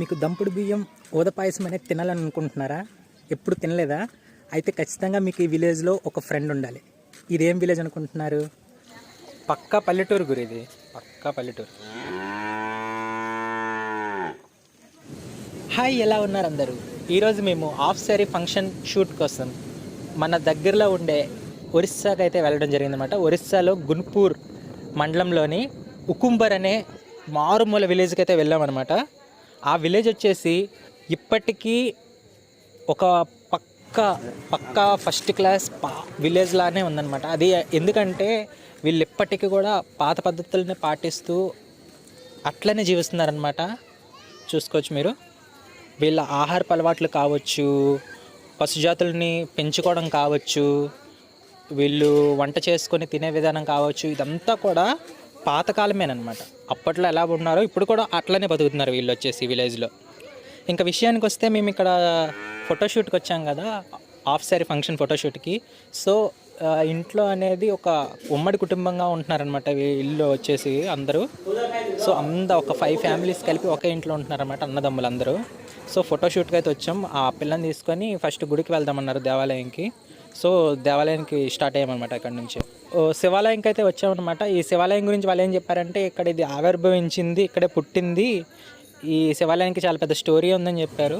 మీకు దంపుడు బియ్యం ఊద పాయసం అనేది తినాలని అనుకుంటున్నారా ఎప్పుడు తినలేదా? అయితే ఖచ్చితంగా మీకు ఈ విలేజ్లో ఒక ఫ్రెండ్ ఉండాలి. ఇదేం విలేజ్ అనుకుంటున్నారు? పక్కా పల్లెటూరు గురి ఇది. పక్కా పల్లెటూరు. హాయ్ ఎలా ఉన్నారు అందరూ? ఈరోజు మేము ఆఫ్ సారీ ఫంక్షన్ షూట్ కోసం మన దగ్గరలో ఉండే ఒరిస్సాకి అయితే వెళ్ళడం జరిగిందన్నమాట. ఒరిస్సాలో గున్పూర్ మండలంలోని ఉకుంబర్ అనే మారుమూల విలేజ్కి అయితే వెళ్ళామన్నమాట. ఆ విలేజ్ వచ్చేసి ఇప్పటికీ ఒక పక్క పక్కా ఫస్ట్ క్లాస్ పా విలేజ్ లానే ఉందన్నమాట. అది ఎందుకంటే వీళ్ళు ఇప్పటికీ కూడా పాత పద్ధతుల్ని పాటిస్తూ అట్లనే జీవిస్తున్నారనమాట చూసుకోవచ్చు మీరు. వీళ్ళ ఆహారపు అలవాట్లు కావచ్చు పశుజాతుల్ని పెంచుకోవడం కావచ్చు వీళ్ళు వంట చేసుకొని తినే విధానం కావచ్చు ఇదంతా కూడా పాతకాలమేనమాట అప్పట్లో ఎలా ఉన్నారో ఇప్పుడు కూడా అట్లనే బతుకుతున్నారు వీళ్ళు వచ్చేసి విలేజ్లో ఇంకా విషయానికి వస్తే మేము ఇక్కడ ఫోటోషూట్కి వచ్చాం కదా హాఫ్ సారీ ఫంక్షన్ ఫోటోషూట్కి సో ఇంట్లో అనేది ఒక ఉమ్మడి కుటుంబంగా ఉంటున్నారనమాట ఇల్లు వచ్చేసి అందరూ. సో అంద ఒక ఫైవ్ ఫ్యామిలీస్ కలిపి ఒకే ఇంట్లో ఉంటున్నారనమాట అన్నదమ్ములు అందరూ సో ఫోటోషూట్కి అయితే వచ్చాం. ఆ పిల్లని తీసుకొని ఫస్ట్ గుడికి వెళ్దామన్నారు దేవాలయంకి. సో దేవాలయానికి స్టార్ట్ అయ్యామన్నమాట అక్కడి నుంచి. శివాలయంకి అయితే వచ్చామన్నమాట. ఈ శివాలయం గురించి వాళ్ళు ఏం చెప్పారంటే ఇక్కడ ఇది ఆవిర్భవించింది ఇక్కడే పుట్టింది. ఈ శివాలయానికి చాలా పెద్ద స్టోరీ ఉందని చెప్పారు.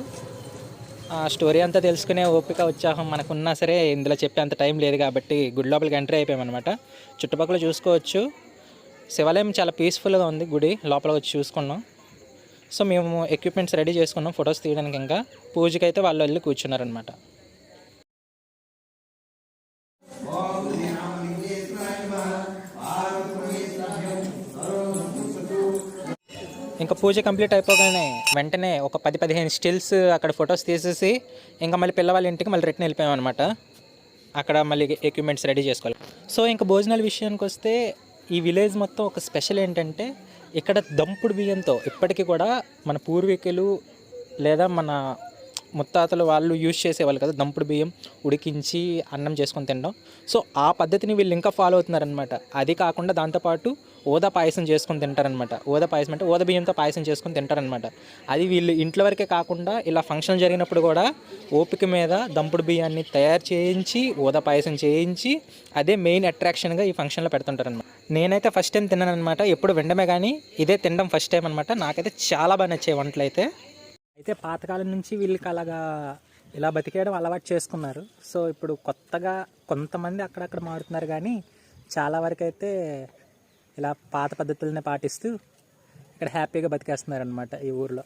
ఆ స్టోరీ అంతా తెలుసుకునే ఓపిక ఉత్సాహం మనకున్నా సరే ఇందులో చెప్పే అంత టైం లేదు కాబట్టి గుడి లోపలికి ఎంట్రీ అయిపోయామన్నమాట. చుట్టుపక్కల చూసుకోవచ్చు. శివాలయం చాలా పీస్ఫుల్గా ఉంది గుడి లోపల వచ్చి చూసుకున్నాం. సో మేము ఎక్విప్మెంట్స్ రెడీ చేసుకున్నాం ఫొటోస్ తీయడానికి ఇంకా. పూజకి అయితే వాళ్ళు వెళ్ళి కూర్చున్నారనమాట ఇంకా పూజ కంప్లీట్ అయిపోగానే వెంటనే ఒక పది పదిహేను స్టిల్స్ అక్కడ ఫొటోస్ తీసేసి ఇంకా మళ్ళీ పిల్లవాళ్ళ ఇంటికి మళ్ళీ రిటర్న్ వెళ్ళిపోయాం అనమాట అక్కడ మళ్ళీ ఎక్విప్మెంట్స్ రెడీ చేసుకోవాలి. సో ఇంకా భోజనాల విషయానికి వస్తే ఈ విలేజ్ మొత్తం ఒక స్పెషల్ ఏంటంటే ఇక్కడ దంపుడు బియ్యంతో ఇప్పటికీ కూడా మన పూర్వీకులు లేదా మన ముత్తాతలు వాళ్ళు యూజ్ చేసేవాళ్ళు కదా దంపుడు బియ్యం ఉడికించి అన్నం చేసుకొని తినడం. సో ఆ పద్ధతిని వీళ్ళు ఇంకా ఫాలో అవుతున్నారనమాట అది కాకుండా దాంతోపాటు ఓదా పాయసం చేసుకొని తింటారనమాట ఓదా పాయసం అంటే ఓద బియ్యంతో పాయసం చేసుకొని తింటారనమాట అది వీళ్ళు ఇంట్లో వరకే కాకుండా ఇలా ఫంక్షన్ జరిగినప్పుడు కూడా ఓపిక మీద దంపుడు బియ్యాన్ని తయారు చేయించి ఓదా పాయసం చేయించి అదే మెయిన్ అట్రాక్షన్గా ఈ ఫంక్షన్లో పెడుతుంటారనమాట నేనైతే ఫస్ట్ టైం తిన్నాను అనమాట ఎప్పుడు వినడమే కానీ ఇదే తినడం ఫస్ట్ టైం అనమాట నాకైతే చాలా బాగా నచ్చే వంటలు అయితే అయితే పాతకాలం నుంచి వీళ్ళకి అలాగా ఇలా బతికేయడం అలవాటు చేసుకున్నారు. సో ఇప్పుడు కొత్తగా కొంతమంది అక్కడక్కడ మారుతున్నారు కానీ చాలా వరకు అయితే ఇలా పాత పద్ధతులనే పాటిస్తూ ఇక్కడ హ్యాపీగా బతికేస్తున్నారు అనమాట ఈ ఊర్లో.